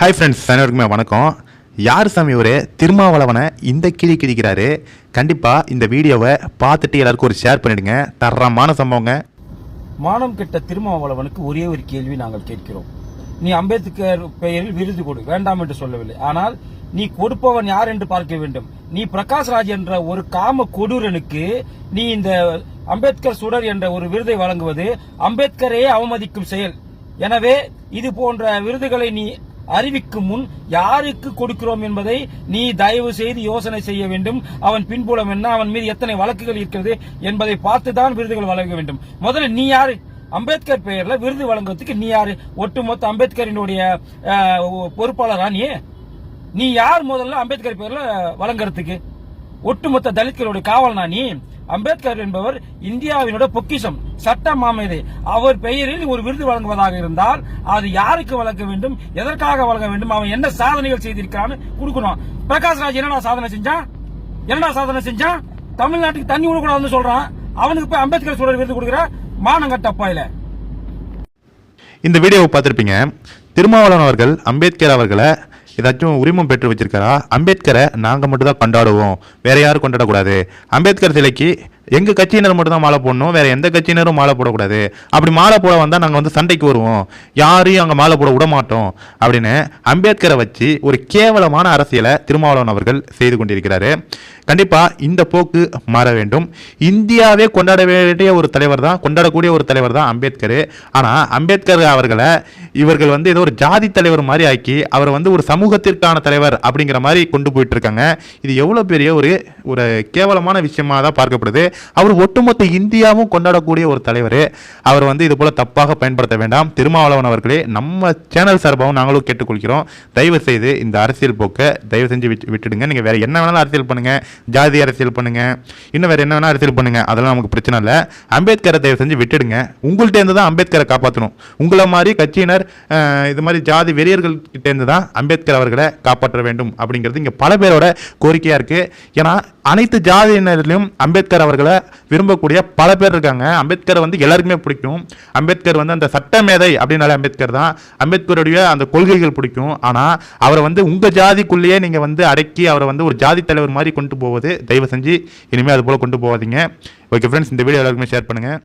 Hi friends அனைவருக்குமே வணக்கம். யார் சாமி ஒரு திருமாவளவனை இந்த கிழி கிழிக்கிறாரு. கண்டிப்பாக இந்த வீடியோவை பார்த்துட்டு எல்லாருக்கும் ஒரு ஷேர் பண்ணிடுங்க. தரமான சம்பவங்க. மானம் கெட்ட திருமாவளவனுக்கு ஒரே ஒரு கேள்வி நாங்கள் கேட்கிறோம். நீ அம்பேத்கர் பெயரில் விருது கொடு. வேண்டாம் என்று சொல்லவில்லை. ஆனால் நீ கொடுப்பவன் யார் என்று பார்க்க வேண்டும். நீ பிரகாஷ் ராஜ் என்ற ஒரு காம கொடூரனுக்கு நீ இந்த அம்பேத்கர் சுடர் என்ற ஒரு விருதை வழங்குவது அம்பேத்கரையே அவமதிக்கும் செயல். எனவே இது போன்ற விருதுகளை நீ அறிவிக்கும் முன் யாருக்கு கொடுக்கிறோம் என்பதை நீ தயவு செய்து யோசனை செய்ய வேண்டும். அவன் பின்புலம் என்ன? அவன் மீது எத்தனை வழக்குகள் இருக்கிறது என்பதை பார்த்துதான் விருதுகள் வழங்க வேண்டும். முதல்ல நீ யாரு? அம்பேத்கர் பெயர்ல விருது வழங்குறதுக்கு நீ யாரு? ஒட்டுமொத்த அம்பேத்கரினுடைய பொறுப்பாளரா நீ? நீ யார் முதல்ல அம்பேத்கர் பெயர்ல வழங்குறதுக்கு? ஒட்டுமொத்த தலித்களுடைய காவல் நீ அம்பேத்கர் என்பவர் இந்தியாவினோட பொக்கிஷம் சட்ட மாமேதை அவர் பெயரில் ஒரு விருது வழங்குவதாக இருந்தால் அது யாருக்கு வழங்க வேண்டும் எதற்காக வழங்க வேண்டும் அவன் என்ன சாதனைகள் செய்திருக்கிறான்னு கொடுக்கணும். பிரகாஷ் ராஜ் என்னடா சாதனை செஞ்சான் என்னடா சாதனை செஞ்சான் தமிழ்நாட்டுக்கு தண்ணி விடக்கூடாதுன்னு சொல்றான். அவனுக்கு போய் அம்பேத்கர் சூழல் விருது கொடுக்குற மானங்கட்ட அப்பாயில. இந்த வீடியோவை பார்த்துருப்பீங்க. திருமாவளவன் அவர்கள் அம்பேத்கர் அவர்களை ஏதாச்சும் உரிமம் பெற்று வச்சிருக்காரா? அம்பேத்கரை நாங்கள் மட்டும் தான் கொண்டாடுவோம். வேற யாரும் கொண்டாடக்கூடாது. அம்பேத்கர் சிலைக்கு எங்கள் கட்சியினர் மட்டும் தான் மாலை போடணும். வேற எந்த கட்சியினரும் மாலை போடக்கூடாது. அப்படி மாலை போட வந்தால் நாங்கள் வந்து சண்டைக்கு வருவோம். யாரையும் அங்கே மாலை போட விட மாட்டோம். அப்படின்னு அம்பேத்கரை வச்சு ஒரு கேவலமான அரசியலை திருமாவளவன் அவர்கள் செய்து கொண்டிருக்கிறாரு. கண்டிப்பாக இந்த போக்கு மாற வேண்டும். இந்தியாவே கொண்டாட வேண்டிய ஒரு தலைவர் தான் கொண்டாடக்கூடிய ஒரு தலைவர் தான் அம்பேத்கர். ஆனால் அம்பேத்கர் அவர்களை இவர்கள் வந்து ஏதோ ஒரு ஜாதி தலைவர் மாதிரி ஆக்கி அவரை வந்து ஒரு சமூகத்திற்கான தலைவர் அப்படிங்கிற மாதிரி கொண்டு போயிட்டு இருக்காங்க இது எவ்வளோ பெரிய ஒரு ஒரு கேவலமான விஷயமாக தான் பார்க்கப்படுது. அவர் ஒட்டுமொத்த இந்தியாவும் கொண்டாடக்கூடிய ஒரு தலைவர். அவர் வந்து இது போல் தப்பாக பயன்படுத்த வேண்டாம். திருமாவளவன் அவர்களே நம்ம சேனல் சார்பாகவும் நாங்களும் கேட்டுக்கொள்கிறோம். தயவு செய்து இந்த அரசியல் போக்கை தயவு செஞ்சு விட்டு விட்டுடுங்க. நீங்கள் வேறு என்ன வேணாலும் அரசியல் பண்ணுங்கள் ஜாதி அரசியல் பண்ணுங்க. இன்னும் வேற என்ன வேணால் அரசியல் பண்ணுங்க. அதெல்லாம் நமக்கு பிரச்சனை இல்லை. அம்பேத்கரை தயவு செஞ்சு விட்டுடுங்க. உங்கள்கிட்ட இருந்து தான் அம்பேத்கரை காப்பாற்றணும் உங்களை மாதிரி கட்சியினர் இது மாதிரி ஜாதி வெறியர்கள் கிட்டேருந்து தான் அம்பேத்கர் அவர்களை காப்பாற்ற வேண்டும் அப்படிங்கிறது இங்கே பல பேரோட கோரிக்கையாக இருக்குது ஏன்னா அனைத்து ஜாதியினரிலும் அம்பேத்கர் அவர்களை விரும்பக்கூடிய பல பேர் இருக்காங்க. அம்பேத்கரை வந்து எல்லாருக்குமே பிடிக்கும். அம்பேத்கர் வந்து அந்த சட்ட மேதை அப்படின்னாலே அம்பேத்கர் தான். அம்பேத்கருடைய அந்த கொள்கைகள் பிடிக்கும். ஆனால் அவரை வந்து உங்கள் ஜாதிக்குள்ளேயே நீங்கள் வந்து அடக்கி அவரை வந்து ஒரு ஜாதி தலைவர் மாதிரி கொண்டு போவது தயவு செஞ்சு இனிமேல் அது போல் கொண்டு போகாதீங்க. ஓகே ஃப்ரெண்ட்ஸ் இந்த வீடியோ எல்லாருக்குமே ஷேர் பண்ணுங்கள்